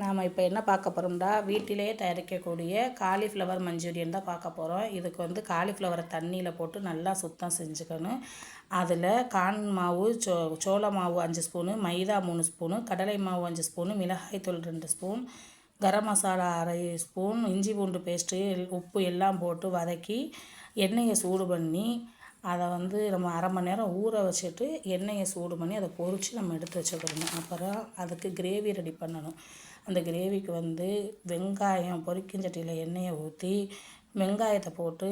நாம் இப்போ என்ன பார்க்க போகிறோம்டா வீட்டிலே தயாரிக்கக்கூடிய காலிஃப்ளவர் மஞ்சூரியன் தான் பார்க்க போகிறோம் இதுக்கு வந்து காலிஃப்ளவரை தண்ணியில் போட்டு நல்லா சுத்தம் செஞ்சுக்கணும். அதில் கான் மாவு சோ சோள மாவு அஞ்சு ஸ்பூனு மைதா மூணு ஸ்பூனு கடலை மாவு அஞ்சு ஸ்பூனு மிளகாய்த்தூள் ரெண்டு ஸ்பூன் கரம் மசாலா அரை ஸ்பூன் இஞ்சி பூண்டு பேஸ்ட்டு உப்பு எல்லாம் போட்டு வதக்கி எண்ணெயை சூடு பண்ணி அதை வந்து நம்ம அரை மணி நேரம் ஊற வச்சுட்டு எண்ணெயை சூடு பண்ணி அதை பொறிச்சு நம்ம எடுத்து வச்சுக்கிடணும் அப்புறம் அதுக்கு கிரேவி ரெடி பண்ணணும். அந்த கிரேவிக்கு வந்து வெங்காயம் பொரிக்கஞ்சட்டியில் எண்ணெயை ஊற்றி வெங்காயத்தை போட்டு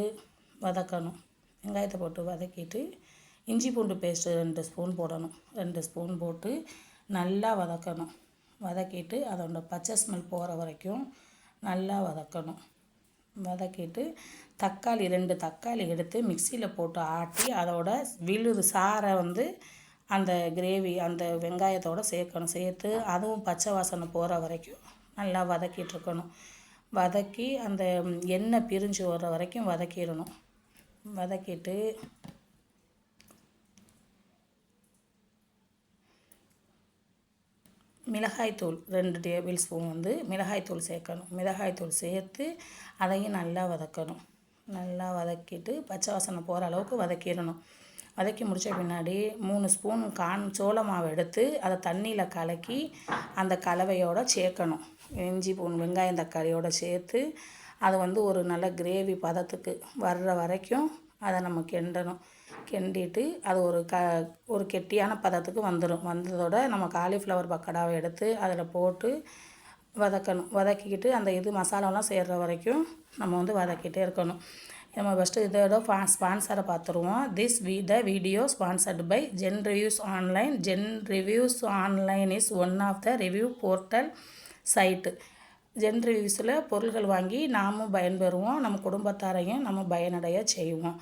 வதக்கணும். வெங்காயத்தை போட்டு வதக்கிட்டு இஞ்சி பூண்டு பேஸ்ட்டு ரெண்டு ஸ்பூன் போடணும். ரெண்டு ஸ்பூன் போட்டு நல்லா வதக்கணும். வதக்கிட்டு அதோட பச்சை ஸ்மெல் போகிற வரைக்கும் நல்லா வதக்கணும். வதக்கிட்டு தக்காளி ரெண்டு தக்காளி எடுத்து மிக்சியில் போட்டு ஆட்டி அதோட விழுது சாறை வந்து அந்த கிரேவி அந்த வெங்காயத்தோடு சேர்க்கணும். சேர்த்து அதுவும் பச்சை வாசனை போகிற வரைக்கும் நல்லா வதக்கிட்டுருக்கணும் வதக்கி அந்த எண்ணெய் பிரிஞ்சு வர்ற வரைக்கும் வதக்கிடணும். வதக்கிட்டு மிளகாய்த்தூள் ரெண்டு டேபிள் ஸ்பூன் வந்து மிளகாய்த்தூள் சேர்க்கணும். மிளகாய்த்தூள் சேர்த்து அதையும் நல்லா வதக்கணும். நல்லா வதக்கிட்டு பச்சை வாசனை போகிற அளவுக்கு வதக்கிடணும். வதக்கி முடித்த பின்னாடி மூணு ஸ்பூன் கான் சோள மாவு எடுத்து அதை தண்ணியில் கலக்கி அந்த கலவையோடு சேர்க்கணும். இஞ்சி பூன் வெங்காயம் தக்காளியோடு சேர்த்து அது வந்து ஒரு நல்ல கிரேவி பதத்துக்கு வர்ற வரைக்கும் அதை நம்ம கிண்டணும். கிண்டிட்டு அது ஒரு க ஒரு கெட்டியான பதத்துக்கு வந்துடும் வந்ததோட நம்ம காலிஃப்ளவர் பக்கடாவை எடுத்து அதில் போட்டு வதக்கணும். வதக்கிக்கிட்டு அந்த இது மசாலாலாம் சேர்கிற வரைக்கும் நம்ம வந்து வதக்கிட்டே இருக்கணும். நம்ம ஃபஸ்ட்டு இதோட ஃபா ஸ்பான்சரை பார்த்துருவோம். This we the video sponsored by Zen reviews online Zen reviews online is one of the review portal site gen ரிவ்யூஸில் பொருள்கள் வாங்கி நாமும் பயன்பெறுவோம். நம்ம குடும்பத்தாரையும் நம்ம பயனடைய செய்வோம்.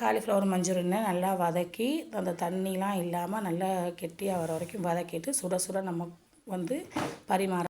காலிஃப்ளவர் மஞ்சூரியனை நல்லா வதக்கி அந்த தண்ணிலாம் இல்லாமல் நல்லா கெட்டியாக வர வரைக்கும் வதக்கிட்டு சுட சுட நம்ம வந்து பரிமாற